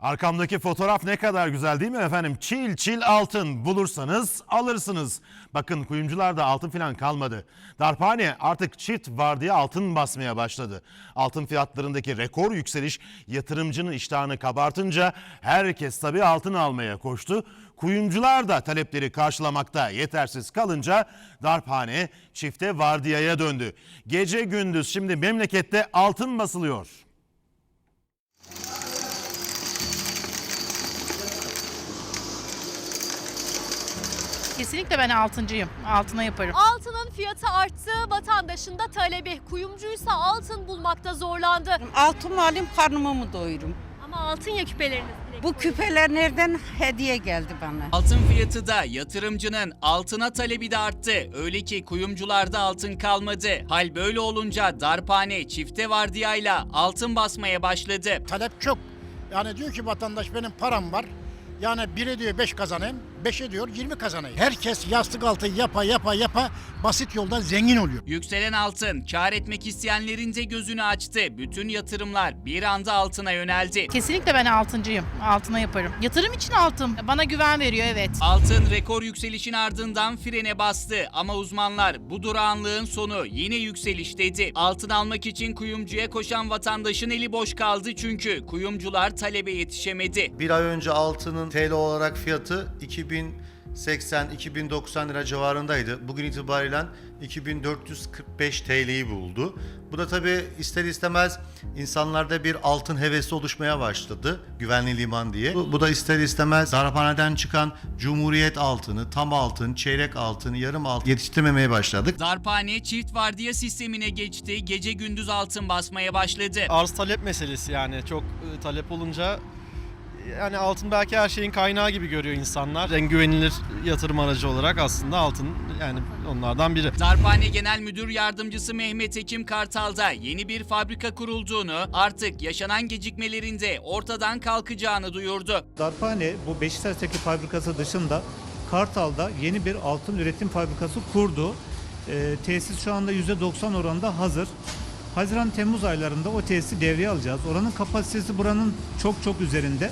Arkamdaki fotoğraf ne kadar güzel değil mi efendim? Çil çil altın bulursanız alırsınız. Bakın kuyumcularda altın falan kalmadı. Darphane artık çift vardiya altın basmaya başladı. Altın fiyatlarındaki rekor yükseliş yatırımcının iştahını kabartınca herkes tabii altın almaya koştu. Kuyumcular da talepleri karşılamakta yetersiz kalınca darphane çifte vardiyaya döndü. Gece gündüz şimdi memlekette altın basılıyor. Kesinlikle ben altıncıyım. Altına yaparım. Altının fiyatı arttı, vatandaşın da talebi. Kuyumcuysa altın bulmakta zorlandı. Altın mı alayım karnımı mı doyurum? Ama altın ya küpeleriniz. Bu küpeler nereden hediye geldi bana? Altın fiyatı da yatırımcının altına talebi de arttı. Öyle ki kuyumcularda altın kalmadı. Hal böyle olunca darphane çifte vardiyayla altın basmaya başladı. talep çok. Yani diyor ki vatandaş benim param var. Yani biri diyor 5 kazanayım, 5'e diyor 20 kazanayım. Herkes yastık altı yapa yapa yapa basit yoldan zengin oluyor. Yükselen altın kar etmek isteyenlerin de gözünü açtı. Bütün yatırımlar bir anda altına yöneldi. Kesinlikle ben altıncıyım. Altına yaparım. Yatırım için altın. Bana güven veriyor evet. Altın rekor yükselişin ardından frene bastı ama uzmanlar bu durağanlığın sonu yine yükseliş dedi. Altın almak için kuyumcuya koşan vatandaşın eli boş kaldı çünkü kuyumcular talebe yetişemedi. Bir ay önce altının TL olarak fiyatı 2080-2090 lira civarındaydı. Bugün itibariyle 2445 TL'yi buldu. Bu da tabi ister istemez insanlarda bir altın hevesi oluşmaya başladı. Güvenli liman diye. Bu, bu da ister istemez darphaneden çıkan Cumhuriyet altını, tam altın, çeyrek altın, yarım altın yetiştirmemeye başladık. Darphane çift vardiya sistemine geçti. Gece gündüz altın basmaya başladı. arz talep meselesi yani çok e, talep olunca yani altın belki her şeyin kaynağı gibi görüyor insanlar. En güvenilir yatırım aracı olarak aslında altın yani onlardan biri. Darphane Genel Müdür Yardımcısı Mehmet Ekim Kartal'da yeni bir fabrika kurulduğunu, artık yaşanan gecikmelerinde ortadan kalkacağını duyurdu. Darphane bu Beşiktaş'taki fabrikası dışında Kartal'da yeni bir altın üretim fabrikası kurdu. Ee, tesis şu anda %90 oranında hazır. Haziran-Temmuz aylarında o tesisi devreye alacağız. Oranın kapasitesi buranın çok çok üzerinde.